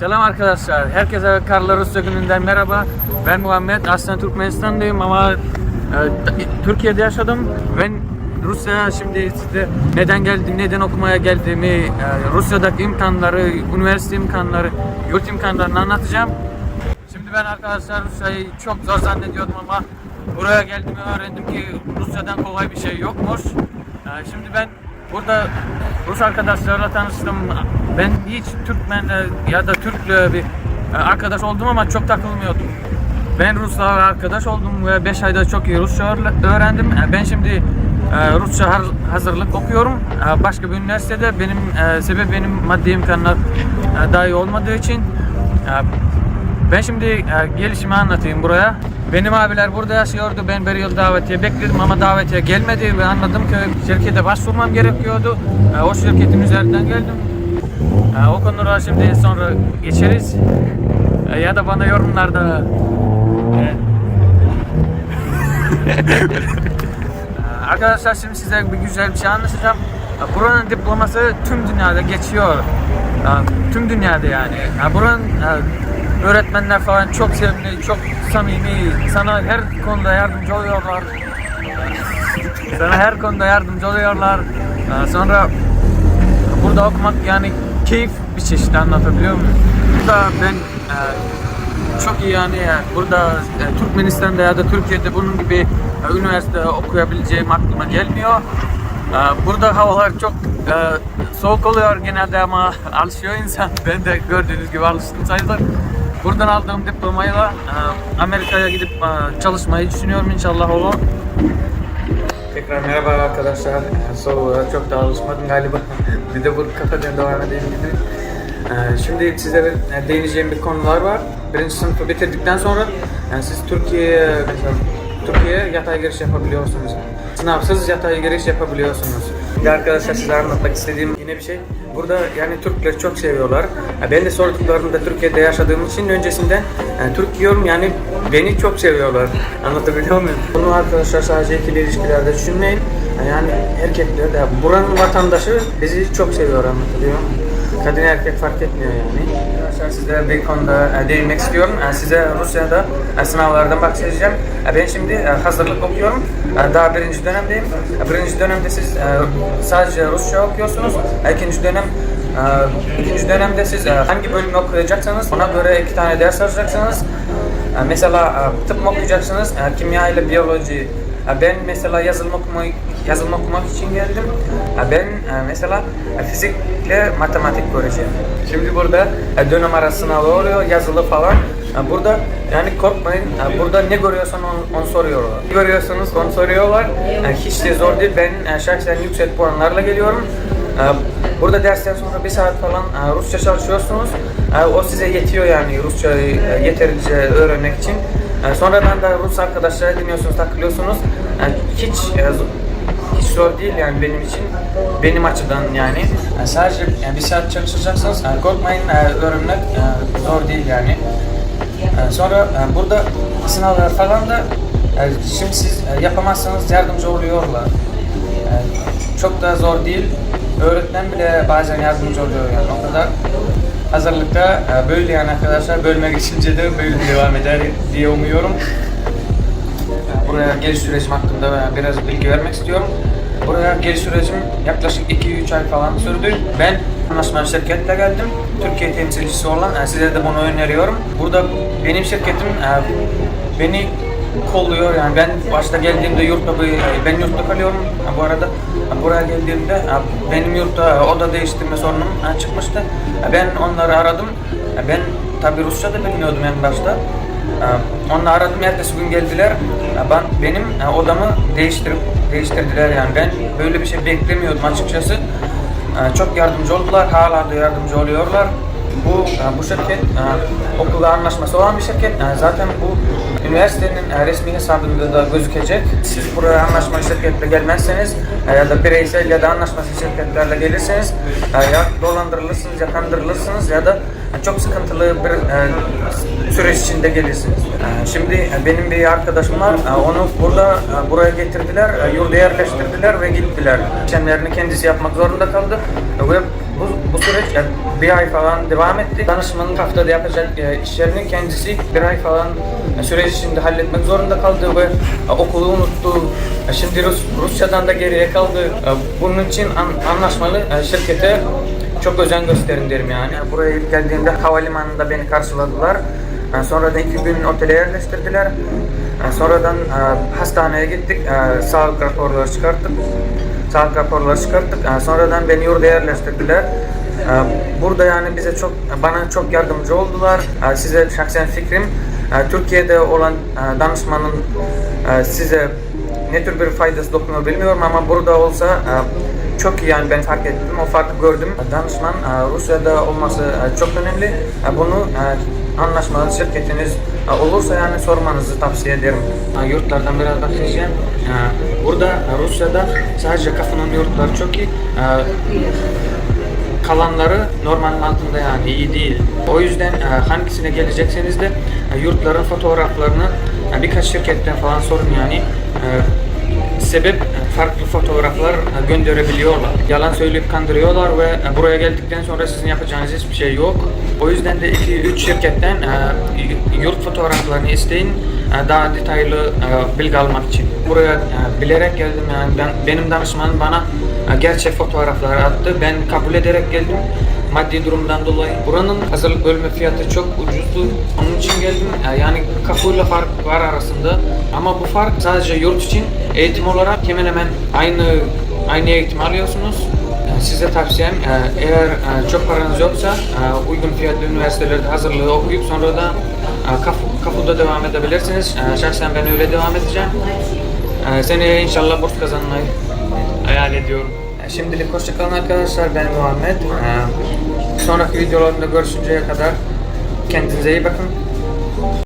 Selam arkadaşlar. Herkese Karlar Rusya gününden merhaba. Ben Muhammed. Aslında Türkmenistan'dayım ama e, Türkiye'de yaşadım. Ben Rusya'ya şimdi size neden geldim, neden okumaya geldiğimi, e, Rusya'daki imkanları, üniversite imkanları, yurt imkanlarını anlatacağım. Şimdi ben arkadaşlar Rusya'yı çok zor zannediyordum ama buraya geldiğimi öğrendim ki Rusya'dan kolay bir şey yokmuş. Ee, Şimdi ben burada Rus arkadaşlarla tanıştım. Ben hiç Türkmen e, ya da Türk'le bir e, arkadaş oldum ama çok takılmıyordum. Ben Ruslarla arkadaş oldum ve 5 ayda çok iyi Rusça öğre- öğrendim. E, Ben şimdi Rusça hazırlık okuyorum. Başka bir üniversitede benim sebep benim maddi imkanlar daha iyi olmadığı için ben şimdi e, gelişimi anlatayım buraya. Benim abiler burada yaşıyordu. Ben bir yıl davetiye bekledim ama davetiye gelmedi ve anladım ki şirkete başvurmam gerekiyordu. E, o şirketin üzerinden geldim. E, o konulara şimdi sonra geçeriz. Ya da bana yorumlarda Arkadaşlar şimdi size bir güzel bir şey anlatacağım. Buranın diploması tüm dünyada geçiyor. Tüm dünyada yani. Buranın öğretmenler falan çok sevimli, çok samimi. Sana her konuda yardımcı oluyorlar. Sana her konuda yardımcı oluyorlar. E, Sonra burada okumak yani keyif bir çeşit anlatabiliyor muyum? Burada ben e, çok iyi yani e, burada e, Türkmenistan'da ya da Türkiye'de bunun gibi üniversite okuyabileceğim aklıma gelmiyor. E, burada havalar çok soğuk oluyor genelde ama alışıyor insan. Ben de gördüğünüz gibi alıştım sayılır. Buradan aldığım diplomayla e, Amerika'ya gidip e, çalışmayı düşünüyorum inşallah olur. Tekrar merhaba arkadaşlar. Soğuğa çok da alışmadım galiba. bir de bu kafadan devam edeyim gibi. Ee, Şimdi size e, değineceğim bir konular var. Birinci sınıfı bitirdikten sonra yani siz Türkiye'ye mesela Türkiye'ye yatay giriş yapabiliyorsunuz. Sınavsız yatay giriş yapabiliyorsunuz. Bir de arkadaşlar size anlatmak istediğim yine bir şey. Burada yani Türkleri çok seviyorlar. Ben de sorduklarında Türkiye'de yaşadığım için öncesinden yani Türk diyorum yani beni çok seviyorlar. Anlatabiliyor muyum? Bunu arkadaşlar sadece ikili ilişkilerde düşünmeyin. Yani erkekler de buranın vatandaşı bizi çok seviyor anlatabiliyor muyum? Kadın erkek fark etmiyor yani. Arkadaşlar size bir konuda e, değinmek istiyorum. E, Size Rusya'da e, sınavlardan bahsedeceğim. Ben şimdi hazırlık okuyorum. Daha birinci dönemdeyim. Birinci dönemde siz sadece Rusça okuyorsunuz. İkinci dönem ikinci dönemde siz hangi bölümü okuyacaksanız ona göre iki tane ders alacaksınız. Mesela tıp mı okuyacaksınız? Kimya ile biyoloji. E, Ben mesela yazılım okumayı yazılım okumak için geldim. E, Ben e, mesela e, fizikle matematik göreceğim. Şimdi burada e, dönem arası sınavı oluyor, yazılı falan. E, Burada yani korkmayın. E, Burada ne görüyorsan onu, onu soruyorlar. Ne görüyorsanız onu soruyorlar. E, Hiç de zor değil. Ben e, şahsen yüksek puanlarla geliyorum. Burada dersten sonra bir saat falan Rusça çalışıyorsunuz. O size yetiyor yani Rusçayı e, yeterince öğrenmek için. Sonradan da Rus arkadaşlara dinliyorsunuz, takılıyorsunuz. Hiç e, hiç zor değil yani benim için. Benim açıdan yani. Sadece yani bir saat çalışacaksınız. Korkmayın öğrenmek zor değil yani. E, Sonra e, burada sınavlar falan da e, şimdi siz e, yapamazsanız yardımcı oluyorlar. Çok da zor değil. Öğretmen bile bazen yardımcı oluyor yani o kadar. Hazırlıkta e, böyle yani arkadaşlar bölüme geçince de böyle devam eder diye umuyorum. Buraya geliş sürecim hakkında biraz bilgi vermek istiyorum. Buraya geliş sürecim yaklaşık 2-3 ay falan sürdü. Ben anlaşmalı şirketle geldim. Türkiye temsilcisi olan, e, size de bunu öneriyorum. Burada benim şirketim e, beni kolluyor yani ben başta geldiğimde yurtta bir, ben yurtta kalıyorum bu arada buraya geldiğimde benim yurtta oda değiştirme sorunum çıkmıştı ben onları aradım ben tabi Rusça da bilmiyordum en başta Onları aradım ertesi gün geldiler. Ben benim e, odamı değiştirip değiştirdiler yani ben böyle bir şey beklemiyordum açıkçası. Ee, Çok yardımcı oldular, hala da yardımcı oluyorlar. Bu e, bu şirket e, okulla anlaşması olan bir şirket. Zaten bu üniversitenin e, resmi hesabında da gözükecek. Siz buraya anlaşmalı şirketle gelmezseniz ya da bireysel ya da anlaşmasız şirketlerle gelirseniz ya dolandırılırsınız ya kandırılırsınız ya da çok sıkıntılı bir e, süreç içinde gelirsiniz. E, Şimdi e, benim bir arkadaşım var. E, Onu burada e, buraya getirdiler, e, yurda yerleştirdiler ve gittiler. İşlemlerini kendisi yapmak zorunda kaldı E, ve bu, bu süreç e, bir ay falan devam etti. Danışmanın haftada yapacak e, işlerini kendisi bir ay falan e, süreç içinde halletmek zorunda kaldı ve e, okulu unuttu. E, Şimdi Rus, Rusya'dan da geriye kaldı. E, Bunun için an- anlaşmalı e, şirkete çok özen gösterin derim yani. Buraya ilk geldiğimde havalimanında beni karşıladılar. Sonra da iki gün otele yerleştirdiler. E, Sonradan e, hastaneye gittik. E, Sağlık raporları çıkarttık. Sağlık raporları çıkarttık. Sonradan beni yurda yerleştirdiler. Burada yani bize çok, bana çok yardımcı oldular. Size şahsen fikrim, e, Türkiye'de olan e, danışmanın size ne tür bir faydası dokunuyor bilmiyorum ama burada olsa çok iyi yani ben fark ettim, o farkı gördüm. Danışman e, Rusya'da olması e, çok önemli. E, Bunu anlaşmalı şirketiniz olursa yani sormanızı tavsiye ederim. Yurtlardan biraz bahsedeceğim. Burada Rusya'da sadece kafanın yurtları çok iyi. Kalanları normalin altında yani iyi değil. O yüzden hangisine gelecekseniz de yurtların fotoğraflarını birkaç şirketten falan sorun yani. Sebep farklı fotoğraflar e, gönderebiliyorlar. Yalan söyleyip kandırıyorlar ve e, buraya geldikten sonra sizin yapacağınız hiçbir şey yok. O yüzden de 2-3 şirketten e, yurt fotoğraflarını isteyin daha detaylı bilgi almak için. Buraya bilerek geldim yani ben benim danışmanım bana gerçek fotoğrafları attı. Ben kabul ederek geldim maddi durumdan dolayı. Buranın hazırlık bölümü fiyatı çok ucuzdu. Onun için geldim. Yani kafuyla fark var arasında. Ama bu fark sadece yurt için eğitim olarak hemen hemen aynı aynı eğitim alıyorsunuz. Size tavsiyem eğer çok paranız yoksa uygun fiyatlı üniversitelerde hazırlığı okuyup sonra da kafu, kafuda devam edebilirsiniz. E, Şahsen ben öyle devam edeceğim. E, Seneye inşallah burs kazanmayı hayal ediyorum. E, Şimdilik hoşçakalın arkadaşlar. Ben Muhammed. E, Sonraki videolarımda görüşünceye kadar kendinize iyi bakın.